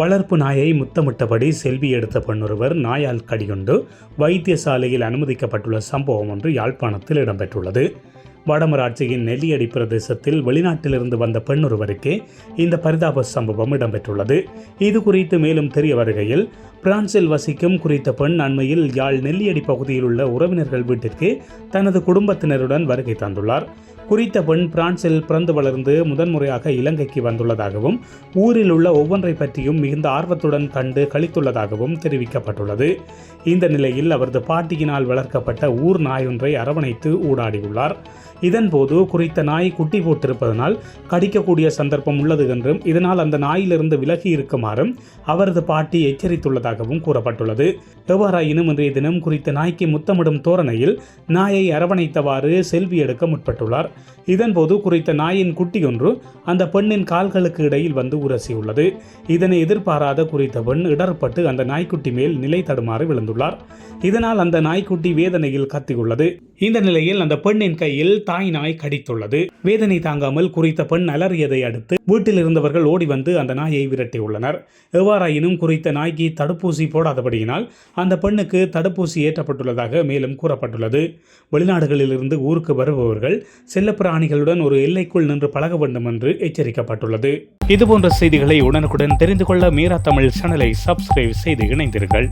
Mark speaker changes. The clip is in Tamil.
Speaker 1: வளர்ப்பு நாயை முத்தமிட்டபடி செல்வி எடுத்த பெண்ணொருவர் நாயால் கடியுண்டு வைத்தியசாலையில் அனுமதிக்கப்பட்டுள்ள சம்பவம் ஒன்று யாழ்ப்பாணத்தில் இடம்பெற்றுள்ளது. வடமராட்சியின் நெல்லியடி பிரதேசத்தில் வெளிநாட்டிலிருந்து வந்த பெண்ணொருவருக்கே இந்த பரிதாப சம்பவம் இடம்பெற்றுள்ளது. இது குறித்து மேலும் தெரிய வருகையில் பிரான்சில் வசிக்கும் குறித்த பெண் அண்மையில் யாழ் நெல்லியடி பகுதியில் உள்ள உறவினர்கள் வீட்டிற்கு தனது குடும்பத்தினருடன் வருகை தந்துள்ளார். குறித்த பெண் பிரான்சில் பிறந்து வளர்ந்து முதன்முறையாக இலங்கைக்கு வந்துள்ளதாகவும் ஊரில் உள்ள ஒவ்வொன்றை பற்றியும் மிகுந்த ஆர்வத்துடன் கண்டு கழித்துள்ளதாகவும் தெரிவிக்கப்பட்டுள்ளது. இந்த நிலையில் அவரது பாட்டியினால் வளர்க்கப்பட்ட ஊர் நாயொன்றை அரவணைத்து ஊடாடியுள்ளார். இதன்போது குறித்த நாய் குட்டி போட்டிருப்பதனால் கடிக்கக்கூடிய சந்தர்ப்பம் உள்ளது என்றும் இதனால் அந்த நாயிலிருந்து விலகி இருக்குமாறும் அவரது பாட்டி எச்சரித்துள்ளதாகவும் கூறப்பட்டுள்ளது. எவ்வாறாயினும் இன்றைய தினம் குறித்த நாய்க்கு முத்தமிடும் தோரணையில் நாயை அரவணைத்தவாறு செல்வி எடுக்க முற்பட்டுள்ளார். இதன்போது குறித்த நாயின் குட்டி ஒன்று அந்த பெண்ணின் கால்களுக்கு இடையில் வந்து உரசியுள்ளது. இதனை எதிர்பாராத குறித்த பெண் இடர்பட்டு அந்த நாய்க்குட்டி மேல் நிலை தடுமாறு விழுந்துள்ளார். இதனால் அந்த நாய்க்குட்டி வேதனையில் கத்தியுள்ளது. இந்த நிலையில் அந்த பெண்ணின் கையில் தாய் நாய் கடித்துள்ளது. வேதனை தாங்காமல் குறித்த பெண் அலறியதை அடுத்து வீட்டில் இருந்தவர்கள் ஓடி வந்து அந்த நாயை விரட்டியுள்ளனர். எவ்வாறாயினும் குறித்த நாய்க்கு தடுப்பூசி போடாதபடியினால் அந்த பெண்ணுக்கு தடுப்பூசி ஏற்றப்பட்டுள்ளதாக மேலும் கூறப்பட்டுள்ளது. வெளிநாடுகளிலிருந்து ஊருக்கு வருபவர்கள் செல்லப்பிராணிகளுடன் ஒரு எல்லைக்குள் நின்று பழக வேண்டும் என்று எச்சரிக்கப்பட்டுள்ளது. இதுபோன்ற செய்திகளை உடனுக்குடன் தெரிந்து கொள்ள மீரா தமிழ் சேனலை சப்ஸ்கிரைப் செய்து இணைந்தீர்கள்